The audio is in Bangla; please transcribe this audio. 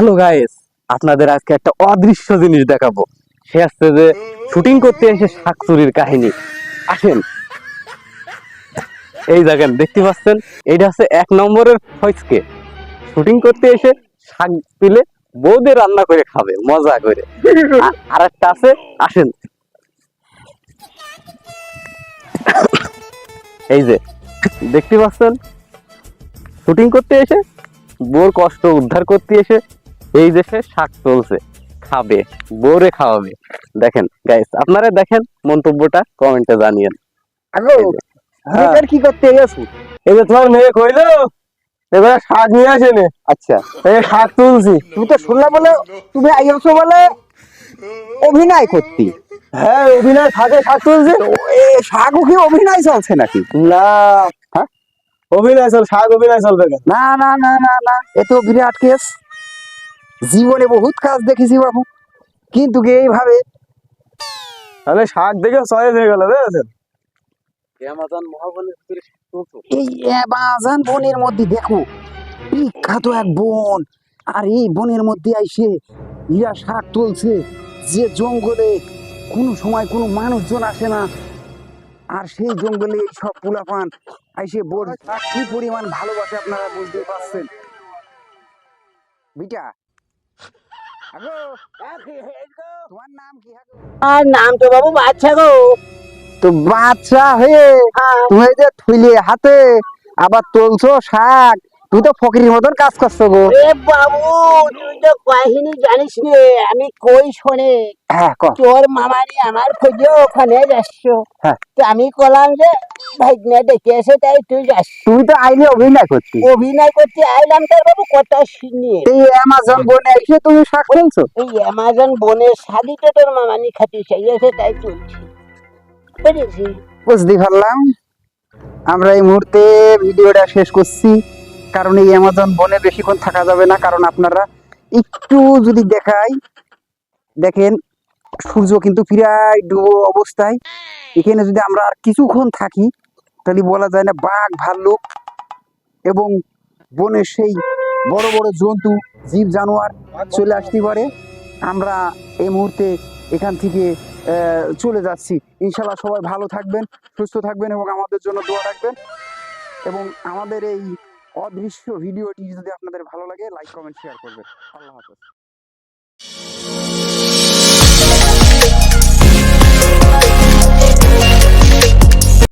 হ্যালো গাইস, আপনাদের আজকে একটা অদৃশ্য জিনিস দেখাবো। সে আসছে যে শুটিং করতে এসে শাক চুরির কাহিনী। আসেন। এই দেখেন, দেখতে পাচ্ছেন? এইটা হচ্ছে এক নম্বরের ফয়েজকে শুটিং করতে এসে শাক তুলে বৌদের রান্না করে খাবে, মজা করে। আর একটা আছে, আসেন। এই যে, দেখতে পাচ্ছেন? শুটিং করতে এসে বোর কষ্ট উদ্ধার করতে এসে এই দেশে শাক চলছে খাবে বোরে খাওয়াবে। দেখেন গাইস আপনারা দেখেন মন্তব্যটা কমেন্টে জানিয়েন। আগো হ্যাঁ। এবার কি করতে গেছো? এই যে তোমার মেয়ে কইলো এবার শাক নিয়ে আসেনে। আচ্ছা। এই শাক তুলছি। তুমি তো শুনলাম বলে তুমি আইছো বলে অভিনয় করতে। হ্যাঁ অভিনয় থাকে শাক তুলছি। এ সাগু কি অভিনয় চলছে নাকি? না। হ্যাঁ? অভিনয় চল শাক অভিনয় চলবে না। না না না না এ তো বিরাট কেস জীবনে বহুত কাজ দেখেছি বাবু। কিন্তু কি এইভাবে? তাহলে শাক দেখে চয়েস হয়ে গেল বুঝেছেন? অ্যামাজন মহাবনের ভিতরে এই অ্যামাজন বনের মধ্যে দেখো বিখ্যাত এক বন। আর এই বনের মধ্যে আইসে ইরা শাক তুলছে যে জঙ্গলে কোনো সময় কোনো মানুষজন আসে না। আর সেই জঙ্গলে এই সব পোলাপান আইসে বোর শাক কি পরিমাণ ভালোবাসে আপনারা বুঝতে পারছেন। বিটা তোমার নাম কি আর নাম তো বাবু বাচ্চা গো। তো বাচ্চা হয়ে। তুমি যে থুইলে হাতে আবার তুলছো শাক তুই তো ফকিরের মতন কাজ করছ গো। এ বাবু তুই তো কাহিনী জানিস নে আমি কই শোনে? হ্যাঁ তোর মামারি আমার খোঁজে ওখানে যাচ্ছ। হ্যাঁ। তো আমি কলাম যে ভাইগনা ডেকে এসে তাই তুই যাস। তুই তো আইলে অভিনয় করতি। অভিনয় করতে আইলাম তার বাবু কথা শুনিয়ে। এই অ্যামাজন বনে এসে তুমি শাক তুলছো এই অ্যামাজন বনের শাড়িটা তোর মামানি খাতি চাইছে তাই তুলছি। বুঝেছি? বুঝতে পারলাম। আমরা এই মুহূর্তে ভিডিওটা শেষ করছি। কারণ এই অ্যামাজন বনে বেশিক্ষণ থাকা যাবে না। কারণ আপনারা একটু যদি দেখাই দেখেন সূর্য কিন্তু প্রায় ডুবো অবস্থায়। এখানে যদি আমরা আর কিছুক্ষণ থাকি তাহলে বলা যায় না বাঘ, ভাল্লুক এবং বনের সেই বড় বড় জন্তু, জীব, জানোয়ার চলে আসতে পারে। আমরা এই মুহূর্তে এখান থেকে চলে যাচ্ছি। ইনশাল্লাহ সবাই ভালো থাকবেন, সুস্থ থাকবেন এবং আমাদের জন্য দোয়া রাখবেন। এবং আমাদের এই অদৃশ্য ভিডিওটি যদি আপনাদের ভালো লাগে লাইক কমেন্ট শেয়ার করবেন। আল্লাহ হাফেজ।